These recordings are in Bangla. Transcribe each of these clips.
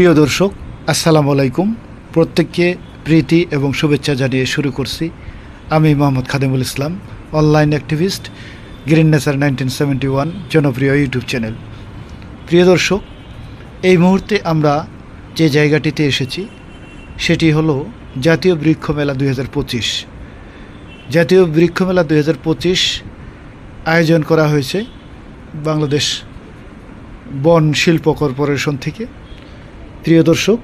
প্রিয় দর্শক, আসসালামু আলাইকুম। প্রত্যেককে প্রীতি এবং শুভেচ্ছা জানিয়ে শুরু করছি। আমি Mohammad Khademul Islam online activist Green Nature nineteen seventy one জনপ্রিয় ইউটিউব চ্যানেল প্রিয় দর্শক, এই মুহূর্তে আমরা যে জায়গাটিতে এসেছি, সেটি হলো জাতীয় বৃক্ষ মেলা দুই হাজার পঁচিশ। জাতীয় বৃক্ষ মেলা দুই হাজার পঁচিশ আয়োজন করা হয়েছে বাংলাদেশ বন শিল্প কর্পোরেশন থেকে। প্রিয় দর্শক,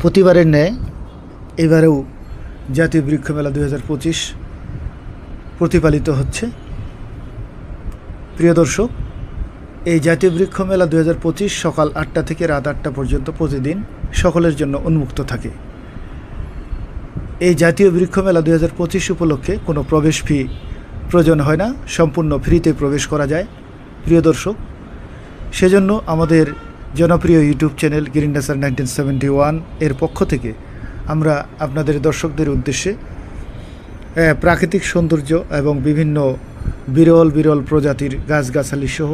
প্রতিবারের ন্যায় এবারেও জাতীয় বৃক্ষ মেলা দুই প্রতিপালিত হচ্ছে। প্রিয় দর্শক, এই জাতীয় বৃক্ষ মেলা দুই সকাল আটটা থেকে রাত আটটা পর্যন্ত প্রতিদিন সকলের জন্য উন্মুক্ত থাকে। এই জাতীয় বৃক্ষ মেলা দুই হাজার পঁচিশ উপলক্ষে কোনো প্রবেশ ফি প্রয়োজন হয় না, সম্পূর্ণ ফ্রিতে প্রবেশ করা যায়। প্রিয় দর্শক, সেজন্য আমাদের জনপ্রিয় YouTube channel Green nineteen seventy ওয়ানের পক্ষ থেকে আমরা আপনাদের দর্শকদের উদ্দেশ্যে প্রাকৃতিক সৌন্দর্য এবং বিভিন্ন বিরল বিরল প্রজাতির গাছগাছালি সহ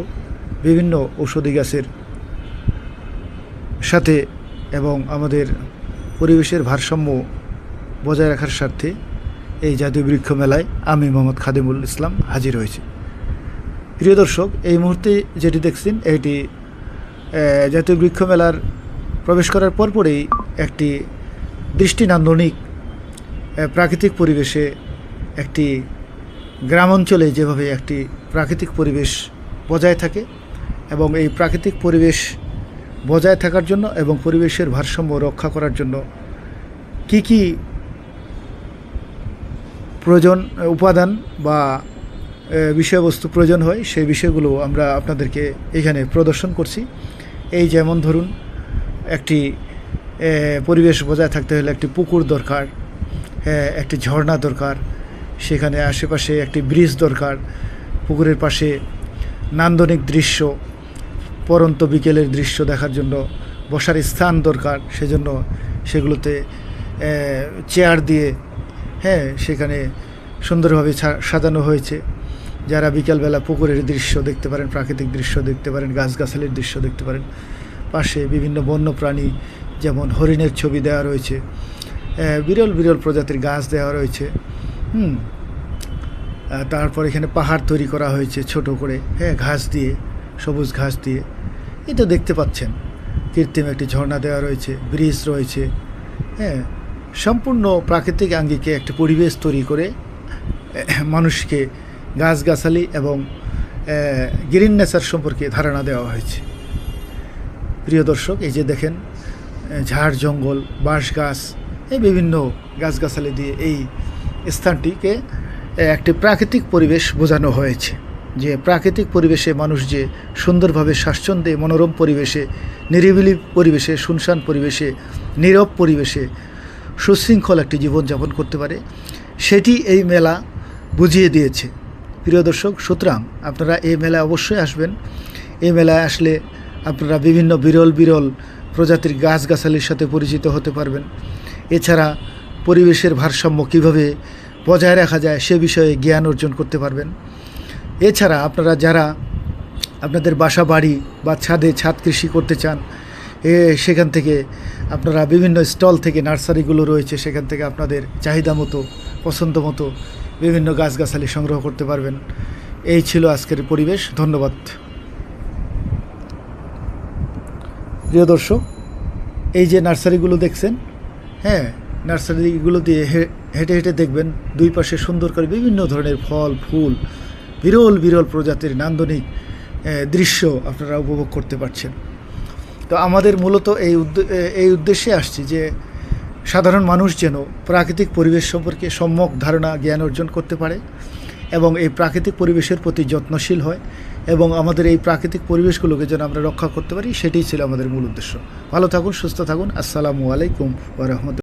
বিভিন্ন ঔষধি গাছের সাথে এবং আমাদের পরিবেশের ভারসাম্য বজায় রাখার স্বার্থে এই জাতীয় বৃক্ষ মেলায় আমি মোহাম্মদ খাদিমুল ইসলাম হাজির হয়েছি। প্রিয় দর্শক, এই মুহূর্তে যেটি দেখছেন, এটি জাতীয় বৃক্ষ মেলার প্রবেশ করার পরপরেই একটি দৃষ্টিনান্দনিক আহ, প্রাকৃতিক পরিবেশে একটি গ্রাম অঞ্চলে যেভাবে একটি প্রাকৃতিক পরিবেশ বজায় থাকে এবং এই প্রাকৃতিক পরিবেশ বজায় থাকার জন্য এবং পরিবেশের ভারসাম্য রক্ষা করার জন্য কি কি প্রয়োজন উপাদান বা বিষয়বস্তু প্রয়োজন হয় সেই বিষয়গুলো আমরা আপনাদেরকে এখানে প্রদর্শন করছি। এই যেমন ধরুন, একটি পরিবেশ বজায় থাকতে হলে একটি পুকুর দরকার একটি ঝর্ণা দরকার, সেখানে আশেপাশে একটি ব্রিজ দরকার, পুকুরের পাশে নান্দনিক দৃশ্য, পরন্ত বিকেলের দৃশ্য দেখার জন্য বসার স্থান দরকার, সেজন্য সেগুলোতে চেয়ার দিয়ে হ্যাঁ সেখানে সুন্দরভাবে সাজানো হয়েছে। যারা বিকালবেলা পুকুরের দৃশ্য দেখতে পারেন, প্রাকৃতিক দৃশ্য দেখতে পারেন, গাছগাছালির দৃশ্য দেখতে পারেন, পাশে বিভিন্ন বন্য প্রাণী যেমন হরিণের ছবি দেওয়া রয়েছে বিরল বিরল প্রজাতির গাছ দেওয়া রয়েছে, হুম তারপর এখানে পাহাড় তৈরি করা হয়েছে ছোট করে হ্যাঁ ঘাস দিয়ে, সবুজ ঘাস দিয়ে এটা দেখতে পাচ্ছেন, কৃত্রিম একটি ঝর্ণা দেওয়া রয়েছে, ব্রিজ রয়েছে হ্যাঁ সম্পূর্ণ প্রাকৃতিক আঙ্গিকে একটি পরিবেশ তৈরি করে মানুষকে গাছগাছালি এবং গ্রিন নেচার সম্পর্কে ধারণা দেওয়া হয়েছে। প্রিয় দর্শক, এই যে দেখেন ঝাড় জঙ্গল বাঁশ গাছ এই বিভিন্ন গাছগাছালি দিয়ে এই স্থানটিকে একটি প্রাকৃতিক পরিবেশ বোঝানো হয়েছে। যে প্রাকৃতিক পরিবেশে মানুষ যে সুন্দরভাবে স্বাচ্ছন্দ্যে, মনোরম পরিবেশে, নিরিবিলি পরিবেশে শুনশান পরিবেশে, নীরব পরিবেশে সুশৃঙ্খল একটি জীবনযাপন করতে পারে, সেটি এই মেলা বুঝিয়ে দিয়েছে। প্রিয় দর্শক, সুতরাং আপনারা এই মেলায় অবশ্যই আসবেন। এই মেলায় আসলে আপনারা বিভিন্ন বিরল বিরল প্রজাতির গাছগাছালির সাথে পরিচিত হতে পারবেন। এছাড়া পরিবেশের ভারসাম্য কীভাবে বজায় রাখা যায় সে বিষয়ে জ্ঞান অর্জন করতে পারবেন। এছাড়া আপনারা যারা আপনাদের বাসা, বাড়ি বা ছাদে ছাদ কৃষি করতে চান, এ সেখান থেকে আপনারা বিভিন্ন স্টল থেকে নার্সারিগুলো রয়েছে, সেখান থেকে আপনাদের চাহিদা মতো, পছন্দ মতো বিভিন্ন গাছগাছালি সংগ্রহ করতে পারবেন। এই ছিল আজকের পরিবেশ। ধন্যবাদ। প্রিয় দর্শক, এই যে নার্সারিগুলো দেখছেন হ্যাঁ নার্সারিগুলো দিয়ে হেঁটে হেঁটে দেখবেন দুই পাশে সুন্দর করে বিভিন্ন ধরনের ফল, ফুল, বিরল বিরল প্রজাতির নান্দনিক দৃশ্য আপনারা উপভোগ করতে পারছেন। তো আমাদের মূলত এই এই উদ্দেশ্যে আসছি যে সাধারণ মানুষ যেন প্রাকৃতিক পরিবেশ সম্পর্কে সম্যক ধারণা, জ্ঞান অর্জন করতে পারে এবং এই প্রাকৃতিক পরিবেশের প্রতি যত্নশীল হয় এবং আমাদের এই প্রাকৃতিক পরিবেশগুলোকে যেন আমরা রক্ষা করতে পারি, সেটাই ছিল আমাদের মূল উদ্দেশ্য। ভালো থাকুন, সুস্থ থাকুন। আসসালামু আলাইকুম ওরহমতুল্লাহ